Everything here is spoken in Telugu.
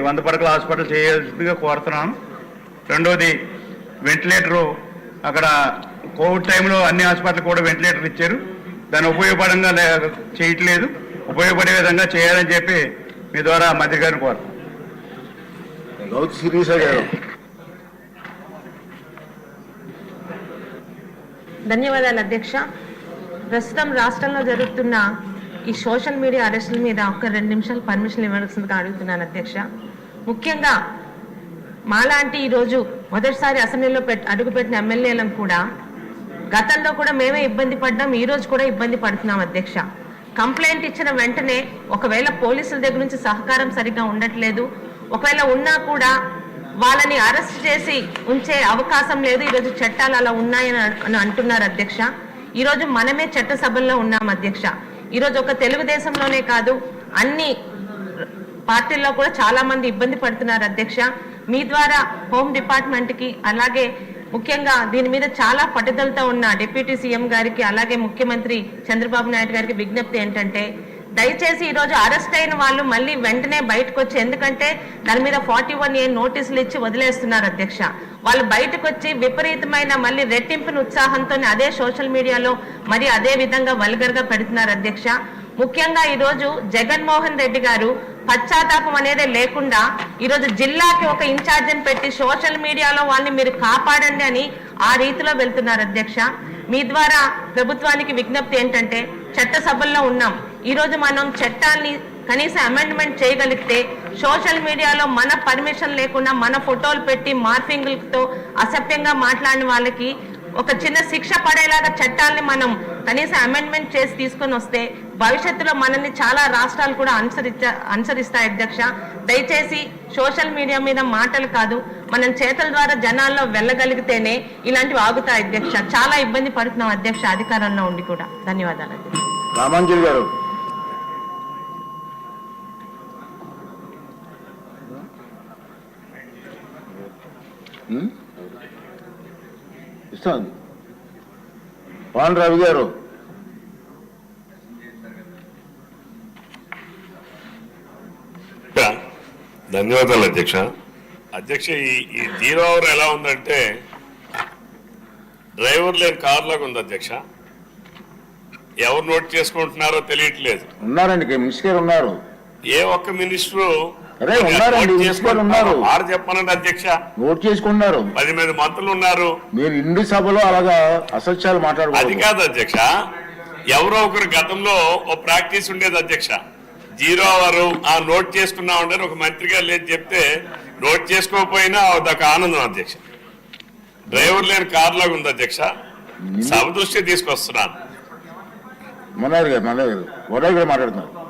వంద పడకల హాస్పిటల్ చేయాల్సిందిగా కోరుతున్నాను. రెండోది వెంటిలేటరు అక్కడ కోవిడ్ టైంలో అన్ని హాస్పిటల్ కూడా వెంటిలేటర్ ఇచ్చారు. దాన్ని ఉపయోగపడంగా చేయట్లేదు. ఉపయోగపడే విధంగా చేయాలని చెప్పి మీ ద్వారా మంత్రి గారిని కోరుతున్నాను. శిరీష గారు. ధన్యవాదాలు అధ్యక్ష. ప్రస్తుతం రాష్ట్రంలో జరుగుతున్న ఈ సోషల్ మీడియా అరెస్టుల మీద ఒక రెండు నిమిషాలు పర్మిషన్ ఇవ్వాల్సిందిగా అడుగుతున్నాను అధ్యక్ష. ముఖ్యంగా మాలాంటి ఈరోజు మొదటిసారి అసెంబ్లీలో పెట్ అడుగుపెట్టిన ఎమ్మెల్యేలను కూడా గతంలో కూడా మేమే ఇబ్బంది పడ్డాం ఈరోజు కూడా ఇబ్బంది పడుతున్నాం అధ్యక్ష. కంప్లైంట్ ఇచ్చిన వెంటనే ఒకవేళ పోలీసుల దగ్గర నుంచి సహకారం సరిగ్గా ఉండట్లేదు ఒకవేళ ఉన్నా కూడా వాళ్ళని అరెస్ట్ చేసి ఉంచే అవకాశం లేదు ఈరోజు చట్టాలు అలా ఉన్నాయని అని అంటున్నారు అధ్యక్ష. ఈరోజు మనమే చట్టసభల్లో ఉన్నాం అధ్యక్ష. ఈరోజు ఒక తెలుగుదేశంలోనే కాదు అన్ని పార్టీల్లో కూడా చాలా మంది ఇబ్బంది పడుతున్నారు అధ్యక్ష. మీ ద్వారా హోమ్ డిపార్ట్మెంట్కి అలాగే ముఖ్యంగా దీని మీద చాలా పట్టుదలతో ఉన్న డిప్యూటీ సీఎం గారికి అలాగే ముఖ్యమంత్రి చంద్రబాబు నాయుడు గారికి విజ్ఞప్తి ఏంటంటే దయచేసి ఈ రోజు అరెస్ట్ అయిన వాళ్ళు మళ్ళీ వెంటనే బయటకు వచ్చి ఎందుకంటే దాని మీద ఫార్టీ వన్ ఏ నోటీసులు ఇచ్చి వదిలేస్తున్నారు అధ్యక్ష. వాళ్ళు బయటకు వచ్చి విపరీతమైన మళ్ళీ రెట్టింపుని ఉత్సాహంతో అదే సోషల్ మీడియాలో మరి అదే విధంగా వల్గర్గా పెడుతున్నారు అధ్యక్ష. ముఖ్యంగా ఈరోజు జగన్మోహన్ రెడ్డి గారు పశ్చాత్తాపం అనేది లేకుండా ఈరోజు జిల్లాకి ఒక ఇన్ఛార్జిని పెట్టి సోషల్ మీడియాలో వాళ్ళని మీరు కాపాడండి అని ఆ రీతిలో వెళ్తున్నారు అధ్యక్ష. మీ ద్వారా ప్రభుత్వానికి విజ్ఞప్తి ఏంటంటే చట్టసభల్లో ఉన్నాం. ఈరోజు మనం చట్టాన్ని కనీస అమెండ్మెంట్ చేయగలిగితే సోషల్ మీడియాలో మన పర్మిషన్ లేకుండా మన ఫోటోలు పెట్టి మార్ఫింగ్లతో అసభ్యంగా మాట్లాడిన వాళ్ళకి ఒక చిన్న శిక్ష పడేలాగా చట్టాలని మనం కనీసం అమెండ్మెంట్ చేసి తీసుకొని వస్తే భవిష్యత్తులో మనల్ని చాలా రాష్ట్రాలు కూడా అనుసరించ అనుసరిస్తాయి అధ్యక్ష. దయచేసి సోషల్ మీడియా మీద మాటలు కాదు మనం చేతల ద్వారా జనాల్లో వెళ్ళగలిగితేనే ఇలాంటివి ఆగుతాయి అధ్యక్ష. చాలా ఇబ్బంది పడుతున్నాం అధ్యక్ష అధికారంలో ఉండి కూడా. ధన్యవాదాలు రామాంజలి గారు. ఉం? ఇస్తాను. పవన్ రవి గారు. ధన్యవాదాలు అధ్యక్ష. అధ్యక్ష ఈ ఈ జీరో అవర్ ఎలా ఉందంటే డ్రైవర్ లేని కార్ లాగా ఉంది అధ్యక్ష. ఎవరు నోట్ చేసుకుంటున్నారో తెలియట్లేదు. ఉన్నారండి మినిస్టర్ గారు ఉన్నారు. ఏ ఒక్క మినిస్టరు అరే, ఉన్నారండి, ఉన్నారు. ఆరు చెప్పనండి అధ్యక్ష. నోట్ చేసుకున్నారు. పది మంది మంత్రులు ఉన్నారు. మీరు ఇండి సభలో అలాగా అసత్యాలు అది మాట్లాడకూడదు కాదు అధ్యక్ష. ఎవరో ఒకరు గతంలో ఓ ప్రాక్టీస్ ఉండేది అధ్యక్ష. జీరో అవర్ ఆ నోట్ చేసుకున్నా ఉండని ఒక మంత్రి గారు లేదు చెప్తే నోట్ చేసుకోకపోయినా అదొక ఆనందం అధ్యక్ష. డ్రైవర్ లేని కార్ లాగా ఉంది అధ్యక్ష. సభ దృష్టి తీసుకొస్తున్నాను. మనోహర్ గారు మనోహర్ గారు మాట్లాడుతున్నారు.